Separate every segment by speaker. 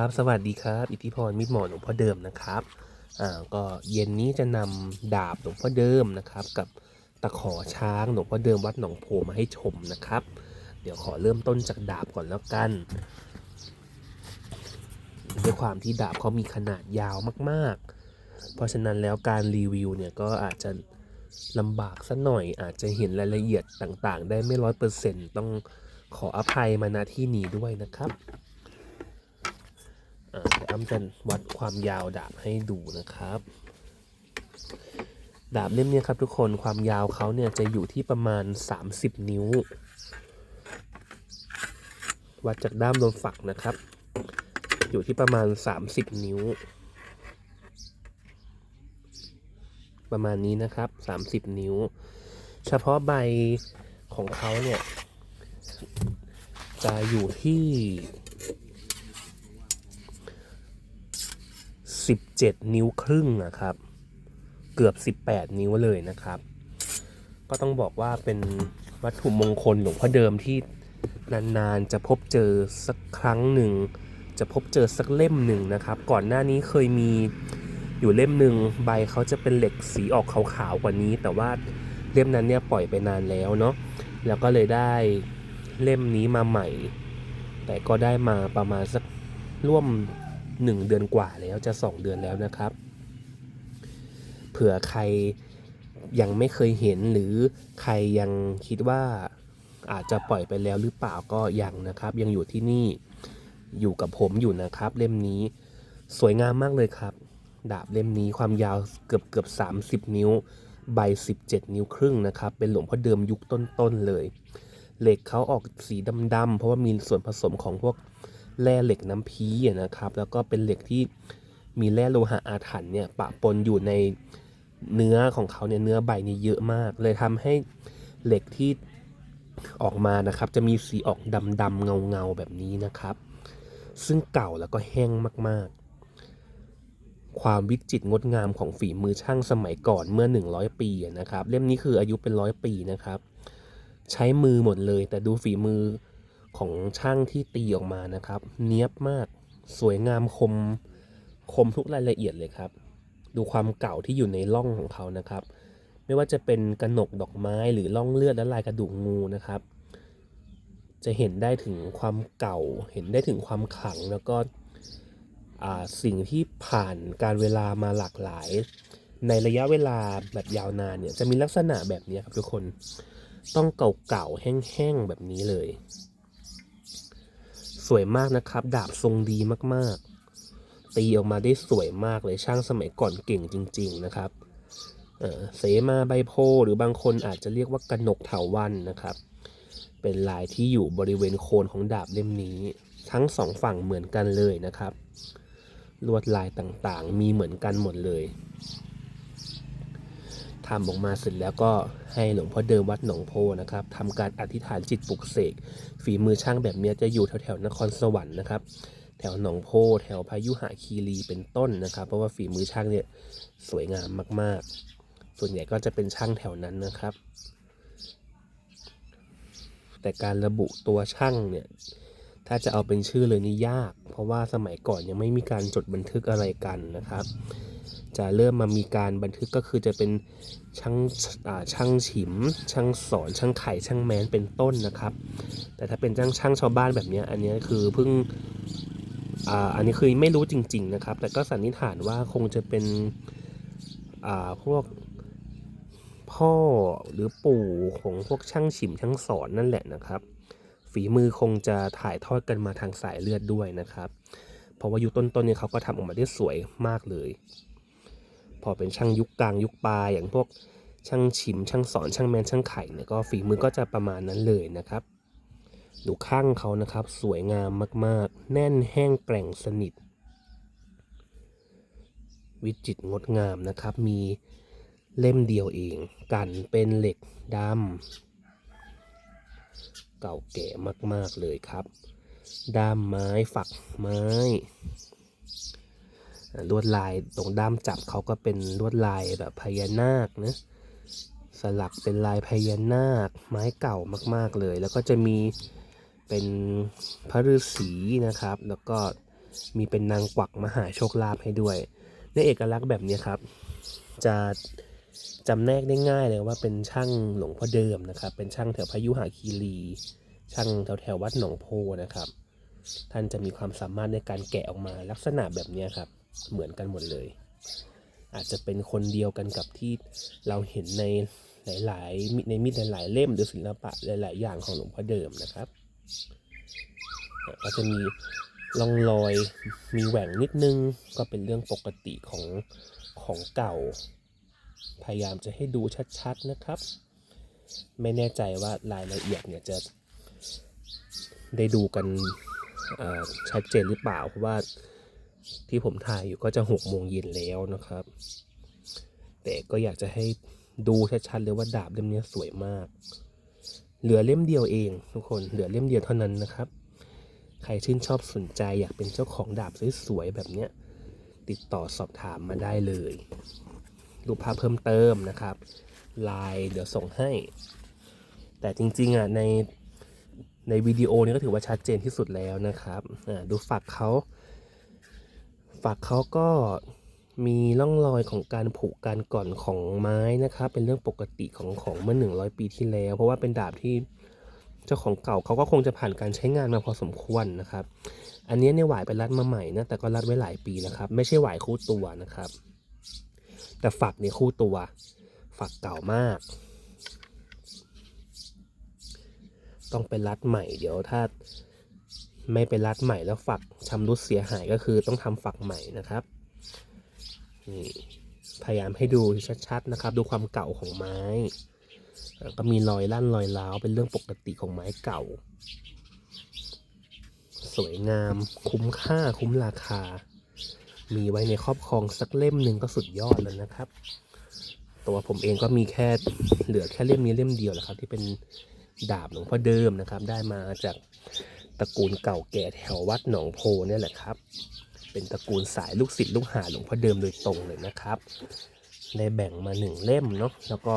Speaker 1: ครับ สวัสดีครับ อิทธิพรมิตรหมอหลวงพ่อเดิมนะครับ อ่า ก็เย็นนี้จะนำดาบหลวงพ่อเดิมนะครับ กับตะขอช้างหลวงพ่อเดิมวัดหนองโพมาให้ชมนะครับ เดี๋ยวขอเริ่มต้นจากดาบก่อนแล้วกัน ด้วยความที่ดาบเขามีขนาดยาวมากๆ เพราะฉะนั้นแล้วการรีวิวเนี่ยก็อาจจะลำบากสักหน่อย อาจจะเห็นรายละเอียดต่างๆ ได้ไม่ร้อยเปอร์เซ็นต์ต้องขออภัยมาณที่นี้ด้วยนะครับ อ่าอ้ำจะวัดความยาวดาบให้ดูนะครับ ดาบเล่มนี้ครับทุกคนความยาวเขาเนี่ยจะอยู่ที่ประมาณ 30 นิ้ว วัดจากด้ามโดนฝักนะครับ อยู่ที่ประมาณ 30 นิ้ว ประมาณนี้นะครับ 30 นิ้ว เฉพาะใบของเขาเนี่ย จะอยู่ที่ 17 นิ้วครึ่งนะครับ เกือบ 18 นิ้วเลยนะครับ ก็ต้องบอกว่าเป็นวัตถุมงคลหลวงพ่อเดิมที่นานๆจะพบเจอสักครั้งหนึ่ง จะพบเจอสักเล่มหนึ่งนะครับ ก่อนหน้านี้เคยมีอยู่เล่มหนึ่งใบเขาจะเป็นเหล็กสีออกขาวๆกว่านี้ แต่ว่าเล่มนั้นเนี่ยปล่อยไปนานแล้วเนาะแล้วก็เลยได้เล่มนี้มาใหม่ แต่ก็ได้มาประมาณสักร่วม 1 เดือนกว่าแล้วจะ 2 เดือนแล้วนะครับ เผื่อใครยังไม่เคยเห็นหรือใครยังคิดว่าอาจจะปล่อยไปแล้วหรือเปล่าก็ยังนะครับ ยังอยู่ที่นี่อยู่กับผมอยู่นะครับ เล่มนี้สวยงามมากเลยครับ ดาบเล่มนี้ความยาวเกือบเกือบ 30 นิ้ว ใบ 17 นิ้วครึ่งนะครับ เป็นหลวงพ่อเดิมยุคต้นๆเลย เหล็กเขาออกสีดำๆเพราะว่ามีส่วนผสมของพวก แร่เหล็กน้ำพีนะครับ แล้วก็เป็นเหล็กที่มีแร่โลหะอาถรรพ์เนี่ยปะปนอยู่ในเนื้อของเขาเนี่ยเนื้อใบนี่เยอะมาก เลยทำให้เหล็กที่ออกมานะครับ จะมีสีออกดำดำเงาเงาๆแบบนี้นะครับ ซึ่งเก่าแล้วก็แห้งมากๆ ความวิจิตรงดงามของฝีมือช่างสมัยก่อนเมื่อ 100 ปีอะนะครับ เล่มนี้คืออายุเป็นร้อยปีนะครับ ใช้มือหมดเลย แต่ดูฝีมือ ของช่างที่ตีออกมานะครับ เนี้ยบมากสวยงามคมคมทุกรายละเอียดเลยครับ ดูความเก่าที่อยู่ในร่องของเขานะครับ ไม่ว่าจะเป็นกระหนกดอกไม้หรือร่องเลือดและลายกระดูกงูนะครับ จะเห็นได้ถึงความเก่า เห็นได้ถึงความขลังแล้วก็อ่าสิ่งที่ผ่านการเวลามาหลากหลาย ในระยะเวลาแบบยาวนานเนี่ยจะมีลักษณะแบบนี้ครับทุกคนต้องเก่าๆแห้งๆแบบนี้เลย สวยมากนะครับ ดาบทรงดีมากๆ ตีออกมาได้สวยมากเลยช่างสมัยก่อนเก่งจริง ๆนะครับเสมาใบโพหรือบางคนอาจจะเรียกว่ากระหนกเถาวันนะครับ เป็นลายที่อยู่บริเวณโคนของดาบเล่มนี้ ทั้งสองฝั่งเหมือนกันเลยนะครับ ลวดลายต่างๆ มีเหมือนกันหมดเลย ทำออกมาเสร็จแล้วก็ให้หลวงพ่อเดิมวัดหนองโพนะครับทำการอธิษฐานจิตปลุกเสกฝีมือช่างแบบนี้จะอยู่แถวๆนครสวรรค์นะครับ แถวหนองโพแถวพายุหะคีรีเป็นต้นนะครับ เพราะว่าฝีมือช่างเนี่ยสวยงามมากๆ ส่วนใหญ่ก็จะเป็นช่างแถวนั้นนะครับ แต่การระบุตัวช่างเนี่ยถ้าจะเอาเป็นชื่อเลยนี่ยาก เพราะว่าสมัยก่อนยังไม่มีการจดบันทึกอะไรกันนะครับ จะเริ่มมามีการบันทึกก็คือจะเป็นช่างช่างฉิม ช่างสอนช่างไข่ช่างแมนเป็นต้นนะครับ แต่ถ้าเป็นช่างช่างชาวบ้านแบบนี้อันนี้คือเพิ่งอ,อันนี้คือไม่รู้จริง ๆนะครับ แต่ก็สันนิษฐานว่าคงจะเป็นพวกพ่อหรือปู่ของพวกช่างฉิมช่างสอนนั่นแหละนะครับ ฝีมือคงจะถ่ายทอดกันมาทางสายเลือดด้วยนะครับ เพราะว่ายุคต้นๆเนี่ยเขาก็ทำออกมาได้สวยมากเลย พอเป็นช่างยุคกลางยุคปลายอย่างพวกช่างฉิม ช่างสอนช่างแมนช่างไข่เนี่ยก็ฝีมือก็จะประมาณนั้นเลยนะครับ ดูข้างเขานะครับ สวยงามมากๆ แน่นแห้งแกร่งสนิท วิจิตรงดงามนะครับ มีเล่มเดียวเอง กันเป็นเหล็กดำเก่าแก่มากๆเลยครับ ด้ามไม้ฝักไม้ ลวดลายตรงด้ามจับเขาก็เป็นลวดลายแบบพญานาคนะสลักเป็นลายพญานาคไม้เก่ามากๆเลย แล้วก็จะมีเป็นพระฤาษีนะครับ แล้วก็มีเป็นนางกวักมหาโชคลาภให้ด้วย ในเอกลักษณ์แบบนี้ครับ จะจำแนกได้ง่ายเลยว่าเป็นช่างหลวงพ่อเดิมนะครับ เป็นช่างแถวพยุหาคีรี ช่างแถวแถววัดหนองโพนะครับ ท่านจะมีความสามารถในการแกะออกมาลักษณะแบบนี้ครับ เหมือนกันหมดเลย อาจจะเป็นคนเดียวกันกับที่เราเห็นในหลายๆในมิตรหลายๆเล่มหรือศิลปะหลาย ๆ อย่างของหลวงพ่อเดิมนะครับอะก็จะมีร่องรอยมีแหว่งนิดนึงก็เป็นเรื่องปกติของของเก่า พยายามจะให้ดูชัด ๆนะครับ ไม่แน่ใจว่ารายละเอียดเนี่ยจะได้ดูกัน ชัดเจนหรือเปล่า เพราะว่าที่ผมถ่ายอยู่ก็จะหกโมงเย็นแล้วนะครับ แต่ก็อยากจะให้ดูชัดๆเลยว่าดาบเล่มนี้สวยมาก เหลือเล่มเดียวเองทุกคนเหลือเล่มเดียวเท่านั้นนะครับ ใครชื่นชอบสนใจอยากเป็นเจ้าของดาบสวยๆแบบเนี้ยติดต่อสอบถามมาได้เลยรูปภาพเพิ่มเติมนะครับไลน์เดี๋ยวส่งให้ แต่จริงๆอะใน ในวิดีโอนี้ก็ถือว่าชัดเจนที่สุดแล้วนะครับดูฝักเขาฝักเขาก็มีร่องรอยของการผุการก่อนของไม้นะครับเป็นเรื่องปกติของของเมื่อ 100 ปีที่แล้ว เพราะว่าเป็นดาบที่เจ้าของเก่าเขาก็คงจะผ่านการใช้งานมาพอสมควรนะครับ อันนี้เนี่ยหวายไปรัดมาใหม่นะแต่ก็รัดไว้หลายปีนะครับ ไม่ใช่หวายคู่ตัวนะครับ แต่ฝักเนี่ยคู่ตัว ฝักเก่ามาก ต้องไปรัดใหม่ เดี๋ยวถ้าไม่ไปรัดใหม่แล้วฝักชำรุดเสียหายก็คือต้องทำฝักใหม่นะครับนี่พยายามให้ดูชัดๆนะครับ ดูความเก่าของไม้ ก็มีรอยลั่นรอยร้าวเป็นเรื่องปกติของไม้เก่า สวยงาม คุ้มค่าคุ้มราคา มีไว้ในครอบครองสักเล่มหนึ่งก็สุดยอดแล้วนะครับ ตัวผมเองก็มีแค่เหลือแค่เล่มนี้เล่มเดียวแหละครับ ที่เป็น ดาบหลวงพ่อเดิมนะครับ ได้มาจากตระกูลเก่าแก่แถววัดหนองโพนี่แหละครับ เป็นตระกูลสายลูกศิษย์ลูกหาหลวงพ่อเดิมโดยตรงเลยนะครับได้แบ่งมาหนึ่งเล่มเนาะแล้วก็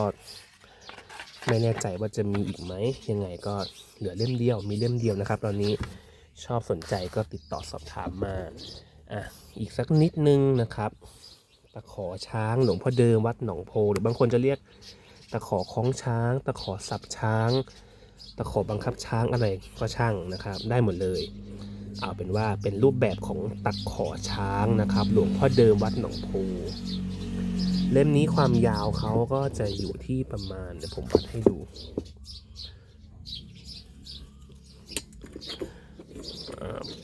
Speaker 1: ไม่แน่ใจว่าจะมีอีกไหมยังไงก็เหลือเล่มเดียวมีเล่มเดียวนะครับ ตอนนี้ชอบสนใจก็ติดต่อสอบถามมาอะอีกสักนิดนึงนะครับตะขอช้างหลวงพ่อเดิมวัดหนองโพหรือบางคนจะเรียกตะขอคล้องช้าง ตะขอสับช้าง ตะขอบังคับช้างอะไรก็ช่างนะครับ ได้หมดเลยเอาเป็นว่าเป็นรูปแบบของตะขอช้างนะครับ หลวงพ่อเดิมวัดหนองโพเล่มนี้ความยาวเขาก็จะอยู่ที่ประมาณเดี๋ยวผมวัดให้ดู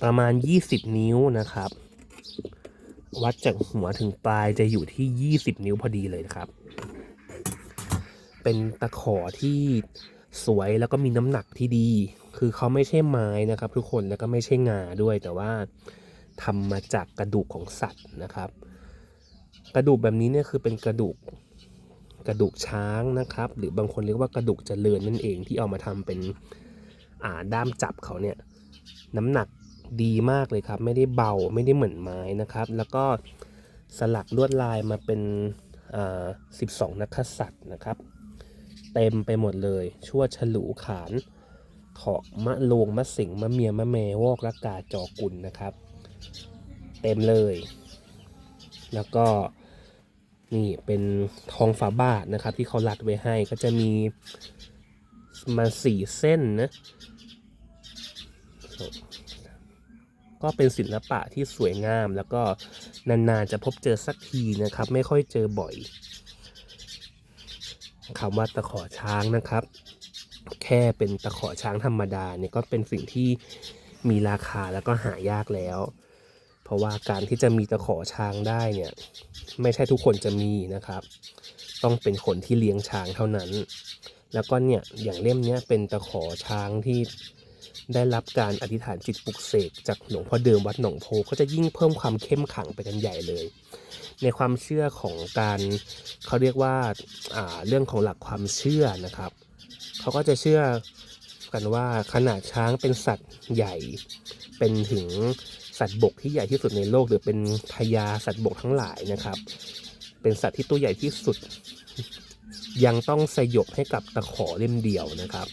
Speaker 1: ประมาณ 20 นิ้วนะครับ วัดจากหัวถึงปลายจะอยู่ที่ 20 นิ้วพอดีเลยนะครับ เป็นตะขอที่ สวยแล้วก็มีน้ำหนักที่ดี คือเขาไม่ใช่ไม้นะครับ ทุกคนแล้วก็ไม่ใช่งาด้วย แต่ว่าทำมาจากกระดูกของสัตว์นะครับ กระดูกแบบนี้เนี่ยคือเป็นกระดูกกระดูกช้างนะครับ หรือบางคนเรียกว่ากระดูกเจริญนั่นเองที่เอามาทำเป็นอ่าด้ามจับเขาเนี่ยน้ำหนักดีมากเลยครับ ไม่ได้เบาไม่ได้เหมือนไม้นะครับ แล้วก็สลักลวดลายมาเป็นอ่า12นักขสัตว์นะครับ เต็มไปหมดเลย ชั่วฉลูขานเถาะมะโลงมะสิงมะเมียมะแมวอกละกาจอกุลนะครับ เต็มเลย แล้วก็นี่เป็นทองฝาบาทนะครับ ที่เขารัดไว้ให้ก็จะมีมาสี่เส้นนะก็เป็นศิลปะที่สวยงามแล้วก็นานๆจะพบเจอสักทีนะครับ ไม่ค่อยเจอบ่อย คำว่าตะขอช้างนะครับ แค่เป็นตะขอช้างธรรมดาเนี่ยก็เป็นสิ่งที่มีราคาแล้วก็หายากแล้ว เพราะว่าการที่จะมีตะขอช้างได้เนี่ยไม่ใช่ทุกคนจะมีนะครับ ต้องเป็นคนที่เลี้ยงช้างเท่านั้น แล้วก็เนี่ยอย่างเล่มนี้เป็นตะขอช้างที่ ได้รับการอธิษฐานจิตปลุกเสกจากหลวงพ่อเดิมวัดหนองโพก็จะยิ่งเพิ่มความเข้มขังไปกันใหญ่เลย ในความเชื่อของการเขาเรียกว่าอ่าเรื่องของหลักความเชื่อนะครับเขาก็จะเชื่อกันว่าขนาดช้างเป็นสัตว์ใหญ่ เป็นถึงสัตว์บกที่ใหญ่ที่สุดในโลก หรือเป็นพญาสัตว์บกทั้งหลายนะครับ เป็นสัตว์ที่ตัวใหญ่ที่สุด ยังต้องสยบให้กับตะขอเล่มเดียวนะครับ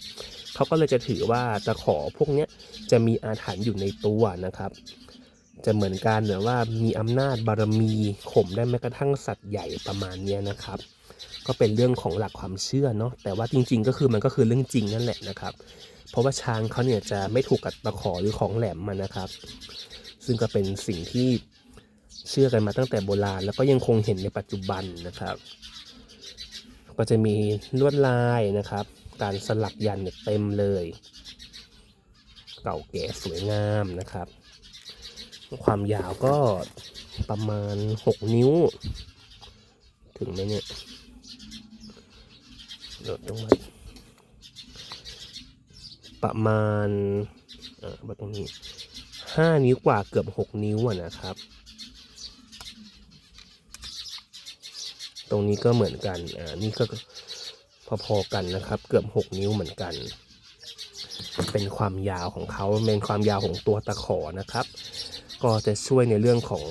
Speaker 1: เขาก็เลยจะถือว่าตะขอพวกนี้จะมีอาถรรพ์อยู่ในตัวนะครับ จะเหมือนกันหรือว่ามีอำนาจบารมีข่มได้แม้กระทั่งสัตว์ใหญ่ประมาณนี้นะครับ ก็เป็นเรื่องของหลักความเชื่อเนาะแต่ว่าจริง ๆ ก็คือมันก็คือเรื่องจริงนั่นแหละนะครับ เพราะว่าช้างเขาเนี่ยจะไม่ถูกกัดตะขอหรือของแหลมมันนะครับ ซึ่งก็เป็นสิ่งที่เชื่อกันมาตั้งแต่โบราณ แล้วก็ยังคงเห็นในปัจจุบันนะครับ ก็จะมีลวดลายนะครับ การสลักยันเนี่ยเต็มเลย เก่าแก่สวยงามนะครับ ความยาวก็ประมาณ 6 นิ้ว ถึงไหมเนี่ยเดี๋ยวต้องวัดประมาณเอ่อวัดตรงนี้5นิ้วกว่าเกือบ6นิ้วอะนะครับ ตรงนี้ก็เหมือนกัน อ่า นี่ก็ พอๆกันนะครับ เกือบ 6 นิ้วเหมือนกัน เป็นความยาวของเขาเป็นความยาวของตัวตะขอนะครับ ก็จะช่วยในเรื่องของ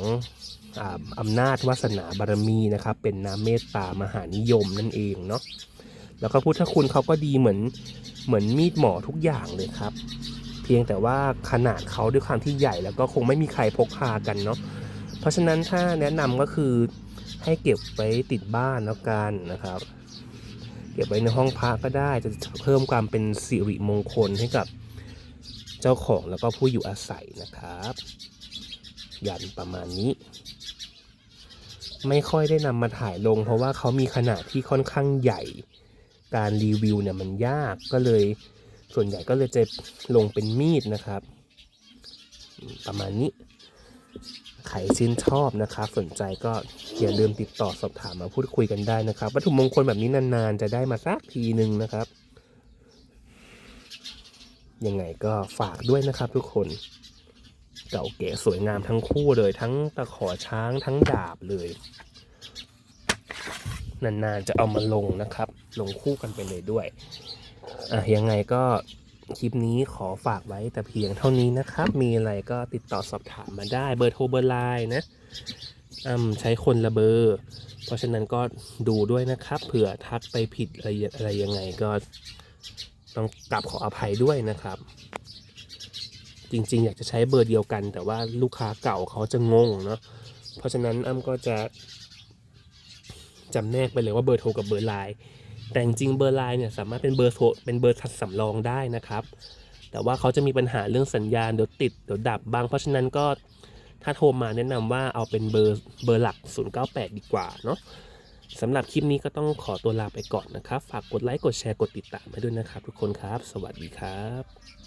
Speaker 1: อำนาจวาสนาบารมีนะครับ เป็นน้ำเมตตามหานิยมนั่นเองเนาะแล้วก็พุทธคุณเขาก็ดีเหมือนเหมือนมีดหมอทุกอย่างเลยครับ เพียงแต่ว่าขนาดเขาด้วยความที่ใหญ่แล้วก็คงไม่มีใครพกพากันเนาะเพราะฉะนั้นถ้าแนะนำก็คือให้เก็บไว้ติดบ้านแล้วกันนะครับ เก็บไว้ในห้องพระก็ได้จะเพิ่มความเป็นสิริมงคลให้กับเจ้าของแล้วก็ผู้อยู่อาศัยนะครับ ยันประมาณนี้ ไม่ค่อยได้นำมาถ่ายลง เพราะว่าเขามีขนาดที่ค่อนข้างใหญ่ การรีวิวเนี่ยมันยากก็เลยส่วนใหญ่ก็เลยจะลงเป็นมีดนะครับ ประมาณนี้ ใครชื่นชอบนะครับ สนใจก็อย่าลืมติดต่อสอบถามมาพูดคุยกันได้นะครับ วัตถุมงคลแบบนี้นานๆ จะได้มาสักทีหนึ่งนะครับ ยังไงก็ฝากด้วยนะครับทุกคน เก่าเก๋สวยงามทั้งคู่เลย ทั้งตะขอช้างทั้งดาบเลย นานๆจะเอามาลงนะครับ ลงคู่กันไปเลยด้วยอะยังไงก็ คลิปนี้ขอฝากไว้แต่เพียงเท่านี้นะครับ มีอะไรก็ติดต่อสอบถามมาได้เบอร์โทรเบอร์ไลน์นะอืมใช้คนละเบอร์ เพราะฉะนั้นก็ดูด้วยนะครับ เผื่อทักไปผิดอะไรอะไรยังไงก็ต้องกลับขออภัยด้วยนะครับ จริงๆ อยากจะใช้เบอร์เดียวกัน แต่ว่าลูกค้าเก่าเขาจะงงเนาะเพราะฉะนั้นอ้ำก็จะจำแนกไปเลยว่าเบอร์โทรกับเบอร์ไลน์ แต่จริงเบอร์ไลน์เนี่ยสามารถเป็นเบอร์โทรเป็นเบอร์ทัดสำรองได้นะครับ แต่ว่าเขาจะมีปัญหาเรื่องสัญญาณเดี๋ยวติดเดี๋ยวดับบาง เพราะฉะนั้นก็ถ้าโทรมาแนะนำว่าเอาเป็นเบอร์เบอร์หลัก 098 ดีกว่าเนาะสำหรับคลิปนี้ก็ต้องขอตัวลาไปก่อนนะครับ ฝากกดไลค์ กดแชร์ กดติดตามให้ด้วยนะครับ ทุกคนครับ สวัสดีครับ